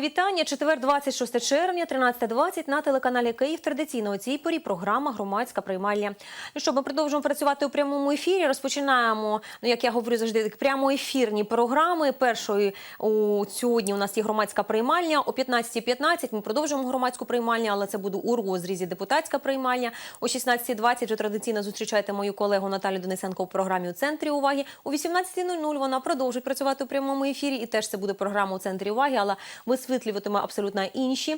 Вітання. Четвер, 26 червня, 13.20 на телеканалі Київ. Традиційно у цій порі програма Громадська приймальня. Ну що, ми продовжуємо працювати у прямому ефірі. Розпочинаємо, ну як я говорю завжди, так, прямоефірні програми. Першою у сьогодні у нас є громадська приймальня. О 15.15 ми продовжуємо громадську приймальню, але це буде у розрізі депутатська приймальня. О 16.20 вже традиційно зустрічайте мою колегу Наталю Денисенко у програмі у центрі уваги. О 18.00 вона продовжить працювати у прямому ефірі. І теж це буде програма у центрі уваги, але висвітлюватиме абсолютно інші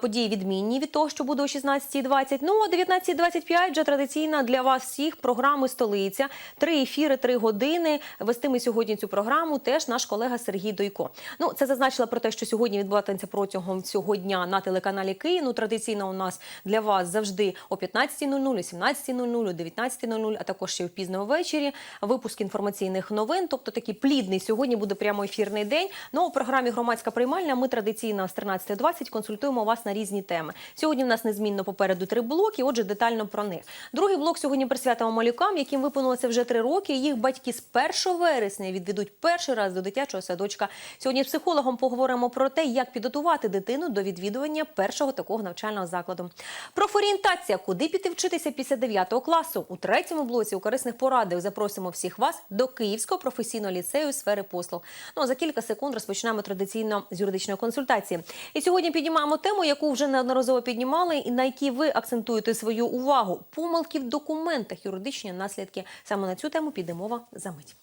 події, відмінні від того, що буде о 16.20. Ну, о 19.25 вже традиційна для вас всіх програми «Столиця». Три ефіри, три години. Вестиме сьогодні цю програму теж наш колега Сергій Дойко. Ну, це зазначила про те, що сьогодні відбуватиметься протягом цього дня на телеканалі Київ. Ну, традиційно у нас для вас завжди о 15.00, о 17.00, о 19.00, а також ще в пізно ввечері. Випуск інформаційних новин. Тобто такий плідний сьогодні буде прямо ефірний день. Ну, у програмі громадська приймальня ми традиційно з 13.20 консультуємо вас на різні теми. Сьогодні в нас незмінно попереду три блоки. Отже, детально про них. Другий блок сьогодні присвятимо малюкам, яким виповнилося вже три роки. Їх батьки з 1 вересня відведуть перший раз до дитячого садочка. Сьогодні з психологом поговоримо про те, як підготувати дитину до відвідування першого такого навчального закладу. Профорієнтація, куди піти вчитися після 9 класу. У третьому блоці у корисних порадах запросимо всіх вас до Київського професійного ліцею сфери послуг. Ну а за кілька секунд розпочнемо традиційно з юридичної консультації. І сьогодні піднімаємо тему, яку вже неодноразово піднімали, і на якій ви акцентуєте свою увагу. Помилки в документах, юридичні наслідки. Саме на цю тему піде мова за мить.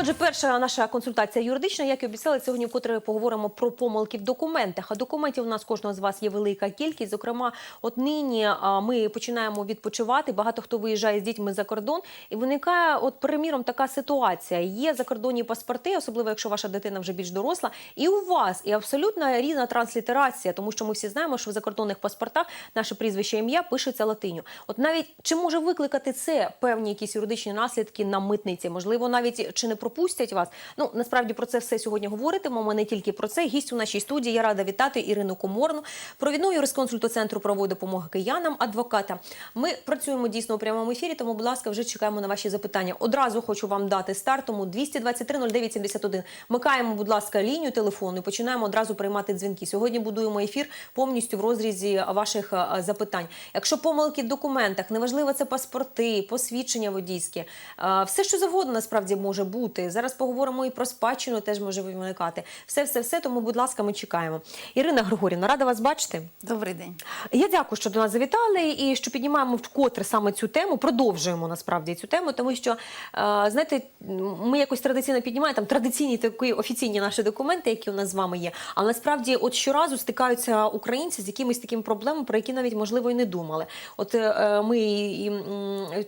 Отже, перша наша консультація юридична, як і обіцяли, сьогодні вкотре поговоримо про помилки в документах. А документів у нас кожного з вас є велика кількість. Зокрема, от нині ми починаємо відпочивати. Багато хто виїжджає з дітьми за кордон, і виникає, от приміром, така ситуація. Є закордонні паспорти, особливо якщо ваша дитина вже більш доросла, і у вас і абсолютно різна транслітерація, тому що ми всі знаємо, що в закордонних паспортах наше прізвище ім'я пишеться латиню. От навіть чи може викликати це певні якісь юридичні наслідки на митниці? Можливо, навіть чи не пропустять вас. Ну насправді про це все сьогодні говоритимемо. Не тільки про це. Гість у нашій студії. Я рада вітати Ірину Коморну, провідну юрисконсульту центру правової допомоги киянам, адвоката. Ми працюємо дійсно у прямому ефірі. Тому, будь ласка, вже чекаємо на ваші запитання. Одразу хочу вам дати старт. Тому 223 09 71. Микаємо, будь ласка, лінію телефону і починаємо одразу приймати дзвінки. Сьогодні будуємо ефір повністю в розрізі ваших е, запитань. Якщо помилки в документах, неважливо це паспорти, посвідчення водійське, е, все що завгодно насправді може бути. Зараз поговоримо і про спадщину, теж може виникати. Все, все, все. Тому, будь ласка, ми чекаємо. Ірина Григорівна, рада вас бачити. Добрий день. Я дякую, що до нас завітали і що піднімаємо вкотре саме цю тему. Продовжуємо насправді цю тему, тому що е, знаєте, ми якось традиційно піднімаємо там традиційні такі офіційні наші документи, які у нас з вами є. Але насправді, от щоразу стикаються українці з якимись такими проблемами, про які навіть можливо і не думали. От е, ми і,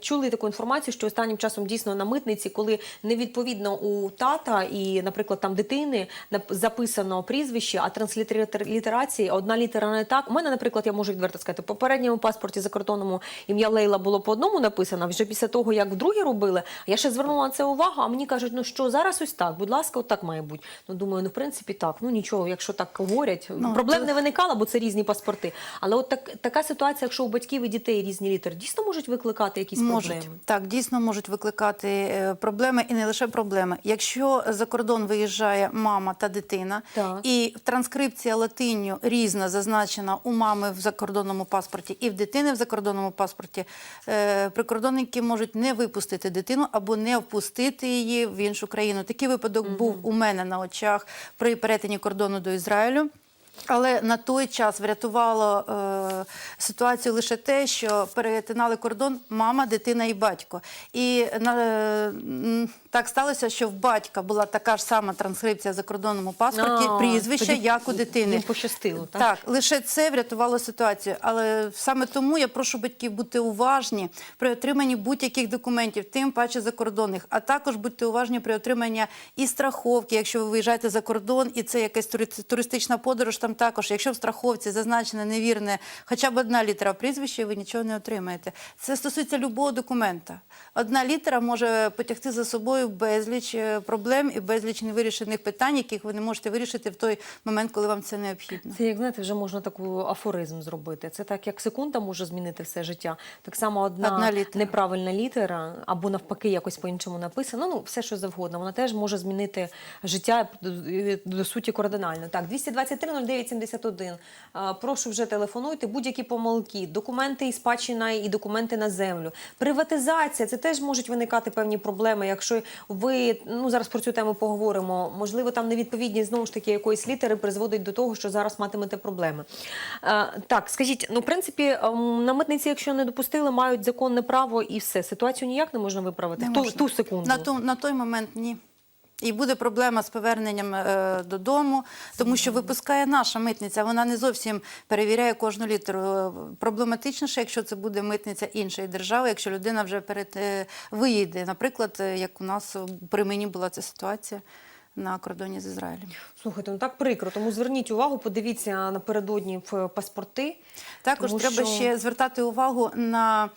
чули таку інформацію, що останнім часом дійсно на митниці, коли невідповідно у тата і, наприклад, там дитини записано прізвище, а транслітерації одна літера не так. У мене, наприклад, я можу відверто сказати, в попередньому паспорті закордонному ім'я Лейла було по одному написано. Вже після того, як вдруге робили, я ще звернула на це увагу. А мені кажуть, ну що зараз ось так, будь ласка, от так має бути. Ну думаю, ну в принципі так. Ну нічого, якщо так говорять, Ну, проблем це- не виникало, бо це різні паспорти. Але от так така ситуація, якщо у батьків і дітей різні літери, дійсно можуть викликати якісь Можуть проблеми. так, дійсно можуть викликати е, проблеми і не лише проблеми. Якщо за кордон виїжджає мама та дитина, Так. і транскрипція латинню різна зазначена у мами в закордонному паспорті і в дитини в закордонному паспорті, е, прикордонники можуть не випустити дитину або не впустити її в іншу країну. Такий випадок був у мене на очах при перетині кордону до Ізраїлю. Але на той час врятувало е, ситуацію лише те, що перетинали кордон мама, дитина і батько. І е, так сталося, що в батька була така ж сама транскрипція в закордонному паспорті, А, прізвище, тоді як у дитини. їм пощастило, так? Так, лише це врятувало ситуацію. Але саме тому я прошу батьків бути уважні при отриманні будь-яких документів, тим паче закордонних, а також будьте уважні при отриманні і страховки, якщо ви виїжджаєте за кордон, і це якась тури- туристична подорож, там там також, якщо в страховці зазначена невірне хоча б одна літера в прізвищі, ви нічого не отримаєте. Це стосується любого документа. Одна літера може потягти за собою безліч е, проблем і безліч невирішених питань, яких ви не можете вирішити в той момент, коли вам це необхідно. Це як знаєте, вже можна таку афоризм зробити. Це так, як секунда може змінити все життя. Так само одна, Одна літера. неправильна літера, або навпаки, якось по-іншому написано. Ну, все, що завгодно. Вона теж може змінити життя до, до суті кардинально. Так, 223 09 71. Прошу вже телефонуйте. Будь-які помилки, документи і спадщина, і документи на землю. Приватизація це теж можуть виникати певні проблеми. Якщо ви ну зараз про цю тему поговоримо, можливо, там невідповідність знову ж таки якоїсь літери призводить до того, що зараз матимете проблеми. Так, скажіть, ну в принципі, ем, на митниці, якщо не допустили, мають законне право і все. Ситуацію ніяк не можна виправити. Не в ту, ту секунду. На, ту, на той момент ні. І буде проблема з поверненням е, додому, тому що випускає наша митниця. Вона не зовсім перевіряє кожну літеру. Е, Проблематичніше, якщо це буде митниця іншої держави, якщо людина вже перед е, виїде. Наприклад, е, як у нас при мені була ця ситуація на кордоні з Ізраїлем. Слухайте, ну так прикро. Тому зверніть увагу, подивіться напередодні в паспорти. Також треба що- ще звертати увагу на е,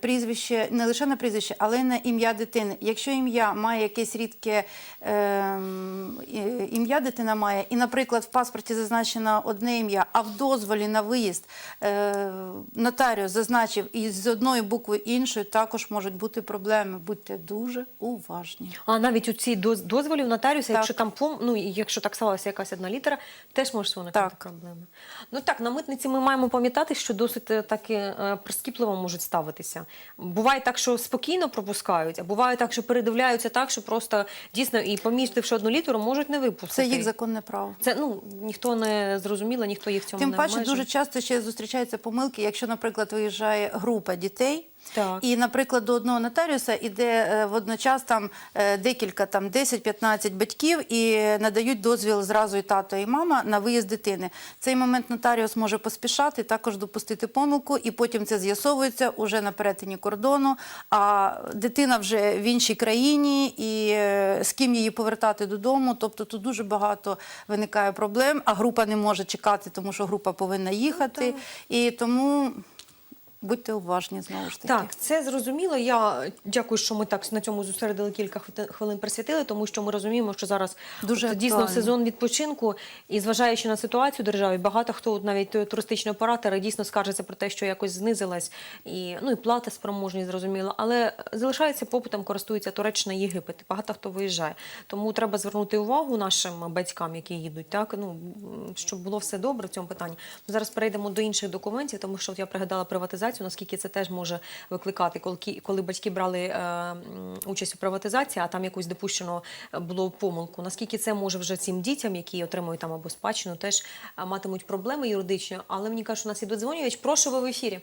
прізвище, не лише на прізвище, але й на ім'я дитини. Якщо ім'я має якесь рідке ем, е, ім'я дитина має, і, наприклад, в паспорті зазначено одне ім'я, а в дозволі на виїзд е, нотаріус зазначив і з одної букви іншої, також можуть бути проблеми. Будьте дуже уважні. А навіть у цій дозволі в нотаріуса, Так. якщо там пом... ну, якщо так сталася якась одна літера, теж може виникати проблеми. Ну так, на митниці ми маємо пам'ятати, що досить е, таки е, прискіпливо можуть ставитися. Буває так, що спокійно пропускають, а буває так, що передивляються так, що просто дійсно і помістивши одну літеру, можуть не випустити. Це їх законне право. Це ну ніхто не зрозуміло, ніхто їх в цьому Тим не паче обмежує. дуже часто ще зустрічаються помилки, якщо, наприклад, виїжджає група дітей. Так. І, наприклад, до одного нотаріуса іде е, водночас там е, декілька, там 10-15 батьків і надають дозвіл зразу і тато, і мама на виїзд дитини. В цей момент нотаріус може поспішати, також допустити помилку, і потім це з'ясовується уже на перетині кордону. А дитина вже в іншій країні, і е, з ким її повертати додому. Тобто тут дуже багато виникає проблем, а група не може чекати, тому що група повинна їхати. і тому будьте уважні знову ж таки. Так, це зрозуміло. Я дякую, що ми так на цьому зосередили кілька хвилин присвятили, тому що ми розуміємо, що зараз Дуже от, дійсно сезон відпочинку, і зважаючи на ситуацію в державі, багато хто, навіть туристичні оператори, дійсно скаржаться про те, що якось знизилась і ну і плата спроможність, зрозуміло, але залишається попитом, користується Туреччина Єгипет. Багато хто виїжджає. Тому треба звернути увагу нашим батькам, які їдуть, так ну щоб було все добре в цьому питанні. Зараз перейдемо до інших документів, тому що от я пригадала приватизацію, наскільки це теж може викликати, коли, коли батьки брали е, участь у приватизації, а там якусь допущено е, було помилку. Наскільки це може вже цим дітям, які отримують там або спадщину, теж е, матимуть проблеми юридичні. Але мені кажуть, що у нас є додзвонювач. Прошу ви в ефірі.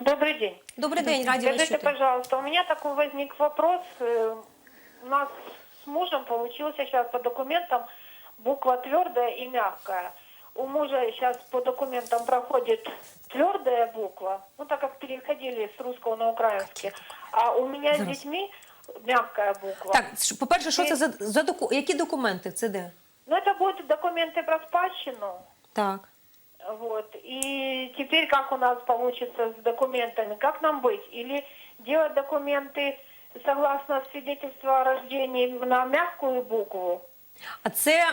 Добрый день. Добрий день, раді Скажите, чути. пожалуйста, у меня такой возник вопрос. У нас с мужем получилось сейчас по документам буква твердая и мягкая У мужа сейчас по документам проходит твердая буква, ну так как переходили с русского на украинский, а у меня с Зараз. детьми мягкая буква. Так, ш- по-перше, що це за, за доку... які документи? Це де? Ну это будут документы про спадщину. Так. Вот. И теперь как у нас получится с документами? Как нам быть? Или делать документы согласно свидетельству о рождении на мягкую букву? А це,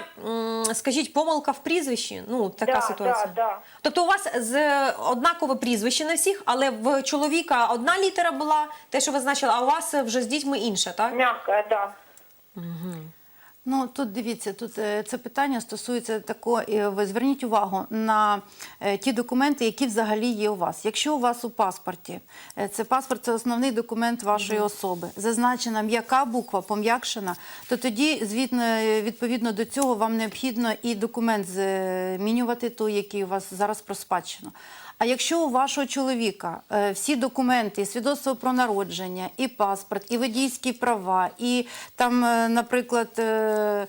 скажіть, помилка в прізвищі? Ну, така Да, ситуація. да, да. Тобто у вас з однакове прізвище на всіх, але в чоловіка одна літера була, те, що ви значили, а у вас вже з дітьми інша, так? Мягкая, да. Ну тут дивіться, тут е, це питання стосується такої. Ви зверніть увагу на е, ті документи, які взагалі є у вас. Якщо у вас у паспорті, е, це паспорт, це основний документ вашої особи, зазначена м'яка буква, пом'якшена, то тоді, е, відповідно до цього, вам необхідно і документ змінювати той, який у вас зараз про спадщину. А якщо у вашого чоловіка е, всі документи, свідоцтво про народження, і паспорт, і водійські права, і там, е, наприклад, е,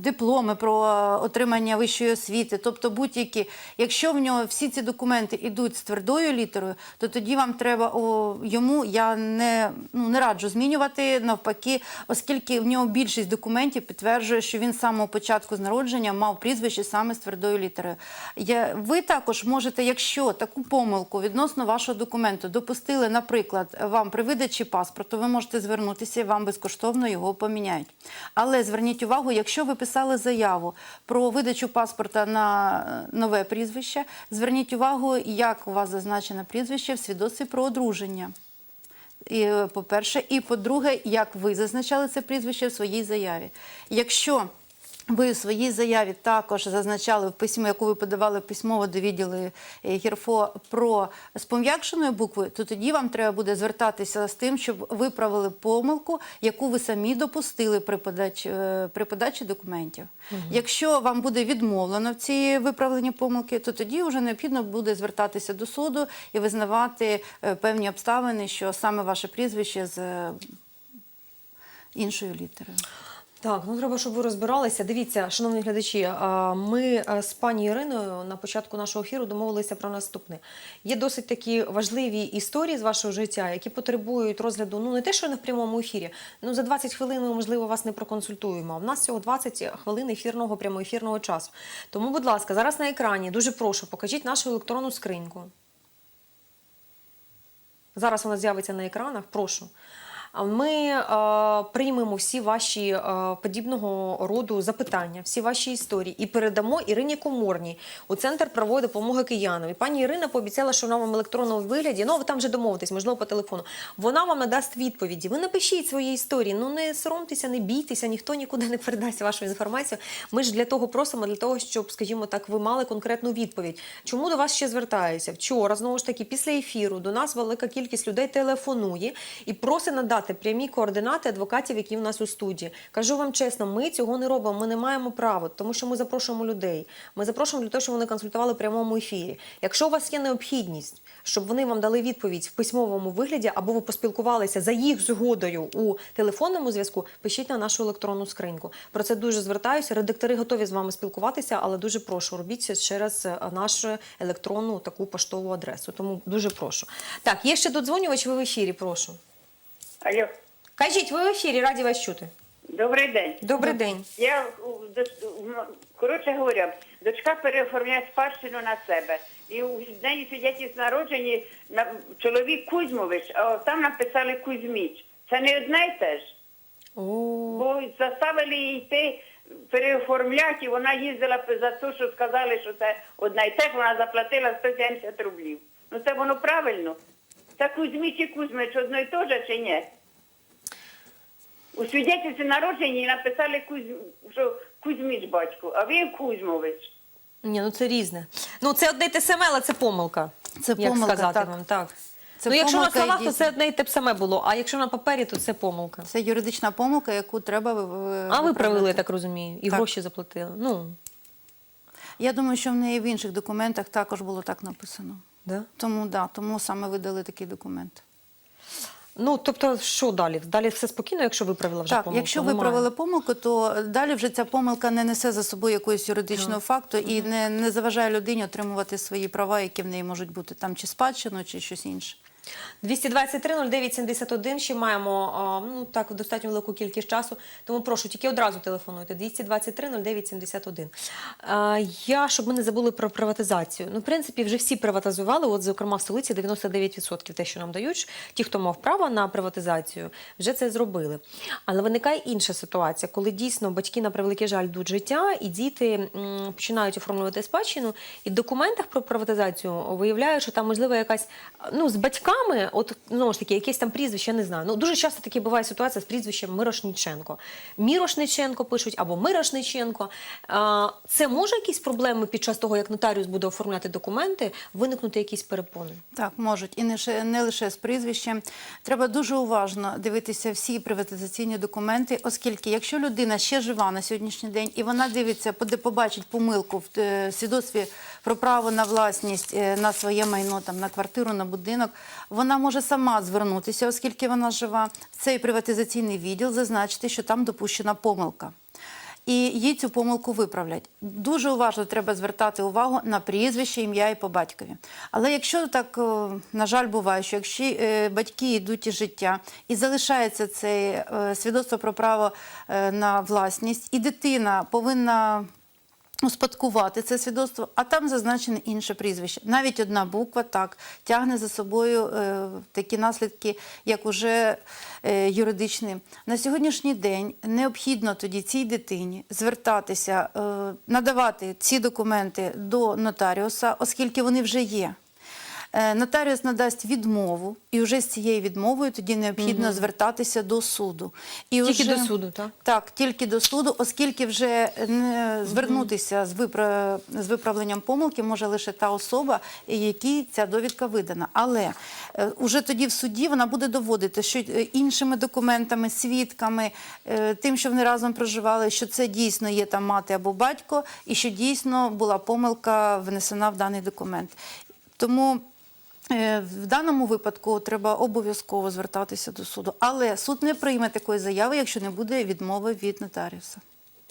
дипломи про отримання вищої освіти, тобто будь-які. Якщо в нього всі ці документи йдуть з твердою літерою, то тоді вам треба о, йому я не, ну, не раджу змінювати навпаки, оскільки в нього більшість документів підтверджує, що він з самого початку з народження мав прізвище саме з твердою літерою. Я, ви також можете, якщо таку помилку відносно вашого документу допустили, наприклад, вам при видачі паспорту, ви можете звернутися і вам безкоштовно його поміняють. Але зверніть увагу, якщо ви писали заяву про видачу паспорта на е, нове прізвище, зверніть увагу, як у вас зазначено прізвище в свідоцтві про одруження. Е, по-перше, і по-друге, як ви зазначали це прізвище в своїй заяві. Якщо ви в своїй заяві також зазначали в письмі, яку ви подавали письмово до відділу е, ГІРФО про з пом'якшеною буквою, то тоді вам треба буде звертатися з тим, щоб виправили помилку, яку ви самі допустили при подачі, е, при подачі документів. Якщо вам буде відмовлено в цій виправленні помилки, то тоді вже необхідно буде звертатися до суду і визнавати е, певні обставини, що саме ваше прізвище з е, іншою літерою. Так, ну треба, щоб ви розбиралися. Дивіться, шановні глядачі, ми з пані Іриною на початку нашого ефіру домовилися про наступне. Є досить такі важливі історії з вашого життя, які потребують розгляду. Ну не те, що не в прямому ефірі. Ну за 20 хвилин ми, можливо, вас не проконсультуємо. В нас всього 20 хвилин ефірного прямоефірного часу. Тому, будь ласка, зараз на екрані дуже прошу, покажіть нашу електронну скриньку. Зараз вона з'явиться на екранах. Прошу. Ми е, приймемо всі ваші е, подібного роду запитання, всі ваші історії і передамо Ірині Коморній у центр правової допомоги киянам. І пані Ірина пообіцяла, що вона вам електронному вигляді. Ну ви там вже домовитесь, можливо, по телефону. Вона вам надасть відповіді. Ви напишіть свої історії. Ну не соромтеся, не бійтеся, ніхто нікуди не передасть вашу інформацію. Ми ж для того просимо, для того, щоб, скажімо так, ви мали конкретну відповідь. Чому до вас ще звертаюся? Вчора знову ж таки, після ефіру до нас велика кількість людей телефонує і просить надати прямі координати адвокатів, які в нас у студії. Кажу вам чесно, ми цього не робимо. Ми не маємо права, тому що ми запрошуємо людей. Ми запрошуємо для того, щоб вони консультували в прямому ефірі. Якщо у вас є необхідність, щоб вони вам дали відповідь в письмовому вигляді, або ви поспілкувалися за їх згодою у телефонному зв'язку, пишіть на нашу електронну скриньку. Про це дуже звертаюся. Редактори готові з вами спілкуватися, але дуже прошу, робіть це через е, нашу електронну таку поштову адресу. Тому дуже прошу. Так, є ще додзвонювач, ви в ефірі, прошу. Алло, Кажіть, ви в ефірі, раді вас чути. добрий день. Добрий день. Я у, доч- м, коротше говоря, дочка переоформляє спадщину на себе. І у неї свідчить народжені на чоловік Кузьмович, а там написали Кузьміч. Це не одне й те ж. О, Бо заставили її йти переоформляти, і вона їздила за те, що сказали, що це одна і те, ж, вона заплатила 170 рублів. Ну це воно правильно. Це Кузьміч і Кузьмич одно і те ж чи ні? У свідетельстві народження написали Кузь... що Кузьміч батько, а він Кузьмович. ні, ну це різне. Ну це одне й те саме, але це помилка. Це Як помилка, сказати так. вам, так. Це ну, якщо на словах, то це одне й те б саме було, а якщо на папері, то це помилка. Це юридична помилка, яку треба ви- ви- А ви правили, я так розумію, і Так. гроші заплатили. Ну, Я думаю, що в неї в інших документах також було так написано. Да? Тому да, тому саме видали такий документ. ну тобто, що далі? Далі все спокійно, якщо виправила вже так, помилку? якщо Немає. виправили помилку, то далі вже ця помилка не несе за собою якогось юридичного факту і не, не заважає людині отримувати свої права, які в неї можуть бути там чи спадщину, чи щось інше. 223 09 71, ще маємо ну, так, достатньо велику кількість часу, тому прошу, тільки одразу телефонуйте. 223 09 71. Я, щоб ми не забули про приватизацію. Ну, в принципі, вже всі приватизували, от, зокрема, в столиці 99% те, що нам дають. Ті, хто мав право на приватизацію, вже це зробили. Але виникає інша ситуація, коли дійсно батьки, на превеликий жаль, йдуть життя, і діти починають оформлювати спадщину, і в документах про приватизацію виявляють, що там, можливо, якась ну, з батьками, от знову ж таки, якесь там прізвище, я не знаю. Ну дуже часто такі буває ситуація з прізвищем Мирошниченко. Мірошниченко пишуть або Мирошниченко. Це може якісь проблеми під час того, як нотаріус буде оформляти документи, виникнути якісь перепони? Так, можуть. І не, не лише з прізвищем. Треба дуже уважно дивитися всі приватизаційні документи, оскільки якщо людина ще жива на сьогоднішній день і вона дивиться, побачить помилку в е, свідоцтві про право на власність е, на своє майно, там, на квартиру, на будинок, вона може сама звернутися, оскільки вона жива, в цей приватизаційний відділ, зазначити, що там допущена помилка. і їй цю помилку виправлять. Дуже уважно треба звертати увагу на прізвище, ім'я і по батькові. Але якщо так, е, на жаль, буває, що якщо е, батьки йдуть із життя і залишається це свідоцтво про право на власність, і дитина повинна успадкувати це свідоцтво, а там зазначене інше прізвище. Навіть одна буква так тягне за собою е, такі наслідки, як уже е, юридичні. На сьогоднішній день необхідно тоді цій дитині звертатися, е, надавати ці документи до нотаріуса, оскільки вони вже є. Е, Нотаріус надасть відмову, і вже з цією відмовою тоді необхідно звертатися до суду. І Тільки вже- до суду, так? так, тільки до суду, оскільки вже не звернутися з, випра... з виправленням помилки може лише та особа, якій ця довідка видана. Але е, уже тоді в суді вона буде доводити, що е, іншими документами, свідками, е, тим, що вони разом проживали, що це дійсно є там мати або батько, і що дійсно була помилка внесена в даний документ. Тому Е, В даному випадку треба обов'язково звертатися до суду, але суд не прийме такої заяви, якщо не буде відмови від нотаріуса.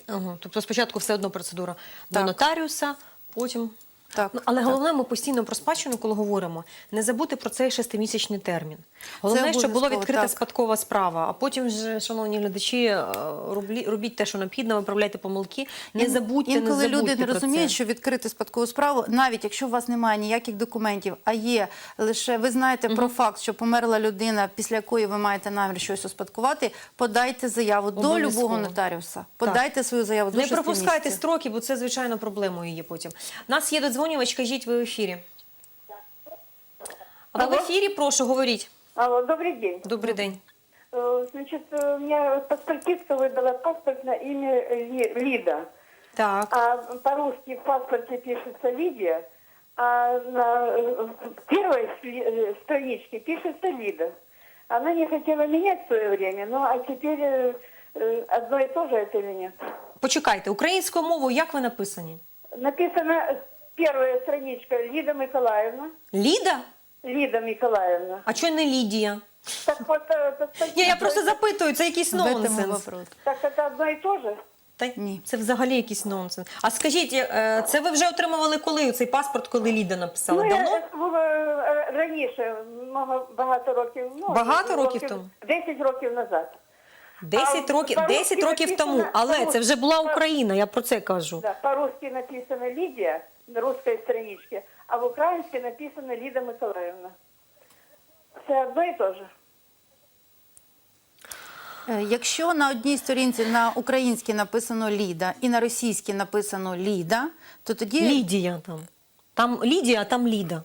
Ага, тобто спочатку все одно процедура до Так. нотаріуса, потім. Так, Ну, але так. головне, ми постійно про спадщину, коли говоримо, не забути про цей шестимісячний термін. Головне, щоб була відкрита так. спадкова справа. А потім, ж, шановні глядачі, е, роблі- робіть те, що необхідно, виправляйте помилки. Не Ін- забудьте, не Інколи забудьте люди не про розуміють, це. що відкрити спадкову справу, навіть якщо у вас немає ніяких документів, а є лише ви знаєте про факт, що померла людина, після якої ви маєте намір щось успадкувати, подайте заяву до любого нотаріуса. Подайте свою заяву до Не пропускайте місяців. строки, бо це, звичайно, проблемою є потім. Нас є додзвонювач, кажіть, ви в ефірі. А ви в Алло? ефірі, прошу, говоріть. Алло, добрый день. Добрий день. Э, Значит, э, у меня паспортистка выдала паспорт на имя Ли- Лида. Так. А по-русски в паспорте пишется Лидия, а на э, первой сли- э, страничке пишется Лида. Она не хотела менять в свое время, ну а теперь э, э, одно и то же это или нет? Почекайте, українською мовою як ви написані? Написано э, первая страничка Лида Николаевна. Ліда? Лида Николаевна. А чого не Лідія? Так вот, э, Ні, я просто запитую, це якийсь В нонсенс. вопрос. Так это одно и то же? Та Ні. це взагалі якийсь нонсенс. А скажіть, е, це ви вже отримували коли цей паспорт, коли Ліда написала? Ну, Давно? я, це було е, раніше, много, багато років. Ну, Багато років тому? 10 років назад. 10 років, по-русски 10 років написано- тому, але це вже була Україна, я про це кажу. Да, по-русски написано Лідія русской страничке, а в українській написано Ліда Миколаївна. Це одно і те же. Е, Якщо на одній сторінці на українській написано Ліда і на російській написано Ліда, то тоді Лідія там. Там Лідія, а там Ліда.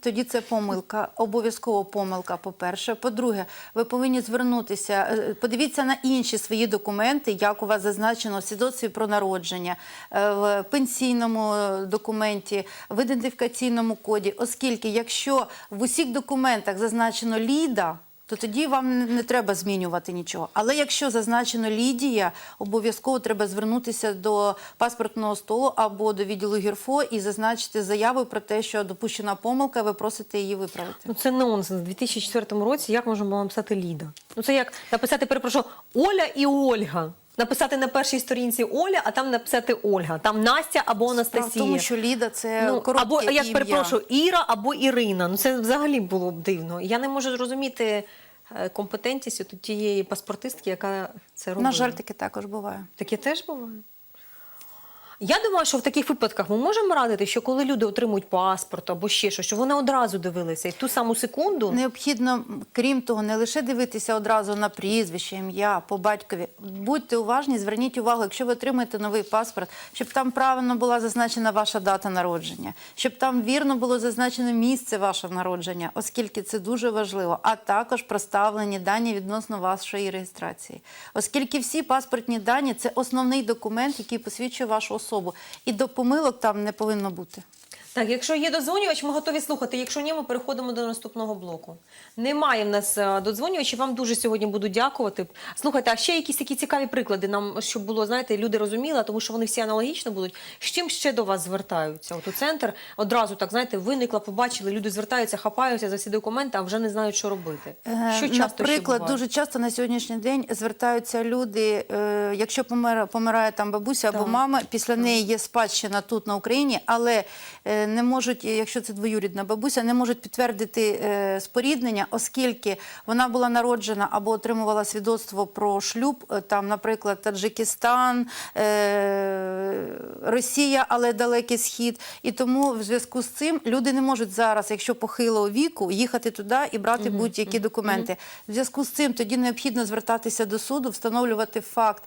Тоді це помилка, обов'язково помилка, по-перше. По-друге, ви повинні звернутися, е, подивіться на інші свої документи, як у вас зазначено в свідоцтві про народження, е, в пенсійному е, документі, в ідентифікаційному коді, оскільки якщо в усіх документах зазначено Ліда, то тоді вам не- треба змінювати нічого. Але якщо зазначено Лідія, обов'язково треба звернутися до паспортного столу або до відділу ГІРФО і зазначити заяву про те, що допущена помилка, ви просите її виправити. Ну це нонсенс. У 2004 році як можна було написати Ліда? Ну це як написати, перепрошую, Оля і Ольга. Написати на першій сторінці Оля, а там написати Ольга. Там Настя або Справа в Анастасія. тому, що Ліда це Ну, коротке або як ім'я. перепрошую, Іра або Ірина. Ну це взагалі було б дивно. Я не можу зрозуміти е, компетентність у тієї паспортистки, яка це робила. На жаль, таке також буває. Таке теж буває. Я думаю, що в таких випадках ми можемо радити, що коли люди отримують паспорт або ще щось, що вони одразу дивилися і ту саму секунду. Необхідно, крім того, не лише дивитися одразу на прізвище, ім'я по батькові. Будьте уважні, зверніть увагу, якщо ви отримаєте новий паспорт, щоб там правильно була зазначена ваша дата народження, щоб там вірно було зазначено місце вашого народження, оскільки це дуже важливо, а також проставлені дані відносно вашої реєстрації. Оскільки всі паспортні дані це основний документ, який посвідчує вашу особу, і до помилок там не повинно бути. Так, якщо є додзвонювач, ми готові слухати. Якщо ні, ми переходимо до наступного блоку. Немає в нас е, додзвонювачів. Вам дуже сьогодні буду дякувати. Слухайте, а ще якісь такі цікаві приклади нам, щоб було, знаєте, люди розуміли, тому що вони всі аналогічно будуть. З чим ще до вас звертаються? От у центр одразу так знаєте, виникла, побачили, люди звертаються, хапаються за всі документи, а вже не знають, що робити. Е, Що часто Наприклад, буває? дуже часто на сьогоднішній день звертаються люди, е, якщо помирає, помирає там бабуся або Так. мама, після неї є спадщина тут на Україні, але не можуть, якщо це двоюрідна бабуся, не можуть підтвердити е, споріднення, оскільки вона була народжена або отримувала свідоцтво про шлюб, е, там, наприклад, Таджикистан, е, Росія, але далекий схід. І тому в зв'язку з цим люди не можуть зараз, якщо похилого віку, їхати туди і брати будь-які документи. В зв'язку з цим тоді необхідно звертатися до суду, встановлювати факт.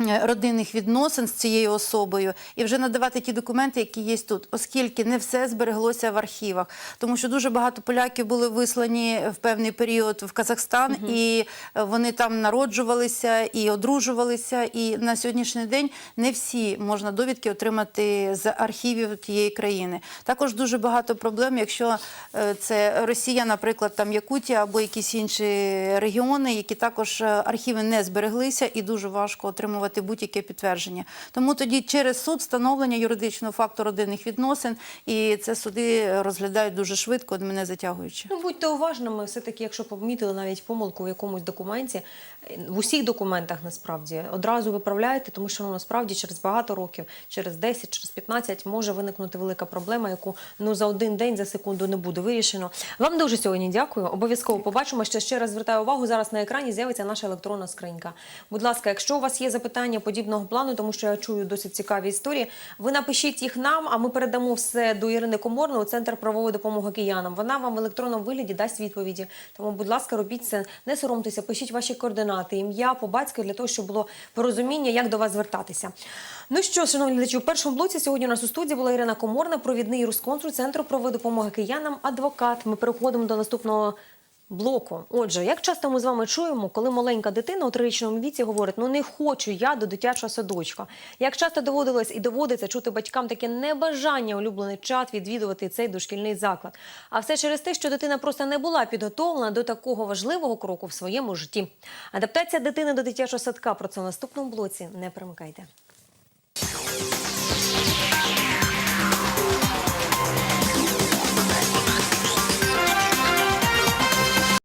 Е, Родинних відносин з цією особою і вже надавати ті документи, які є тут, оскільки не все збереглося в архівах, тому що дуже багато поляків були вислані в певний період в Казахстан, і е, вони там народжувалися і одружувалися. І на сьогоднішній день не всі можна довідки отримати з архівів тієї країни. Також дуже багато проблем, якщо е, це Росія, наприклад, там Якутія або якісь інші регіони, які також архіви не збереглися, і дуже важко отримувати будь-яке підтвердження. Тому тоді через суд встановлення юридичного факту родинних відносин, і це суди розглядають дуже швидко, мене затягуючи. Ну, будьте уважними, все-таки, якщо помітили навіть помилку в якомусь документі, в усіх документах насправді одразу виправляйте, тому що ну, насправді через багато років, через 10, через 15 може виникнути велика проблема, яку ну за один день, за секунду не буде вирішено. Вам дуже сьогодні дякую. Обов'язково побачимо. Ще ще раз звертаю увагу. Зараз на екрані з'явиться наша електронна скринька. Будь ласка, якщо у вас є запитання подібного плану, тому що я чую досить цікаві історії, ви напишіть їх нам, а ми передамо все до Ірини Коморної у центр правової допомоги киянам. Вона вам в електронному вигляді дасть відповіді. Тому, будь ласка, робіть це, не соромтеся, пишіть ваші координати, ім'я по батькові для того, щоб було порозуміння, як до вас звертатися. Ну що, шановні глядачі, у першому блоці сьогодні у нас у студії була Ірина Коморна, провідний юрисконсульт центру правової допомоги киянам, адвокат. Ми переходимо до наступного. Блоку. Отже, як часто ми з вами чуємо, коли маленька дитина у трирічному віці говорить, ну не хочу я до дитячого садочка. Як часто доводилось і доводиться чути батькам таке небажання улюблений чат відвідувати цей дошкільний заклад. А все через те, що дитина просто не була підготовлена до такого важливого кроку в своєму житті. Адаптація дитини до дитячого садка про це в наступному блоці. Не примикайте.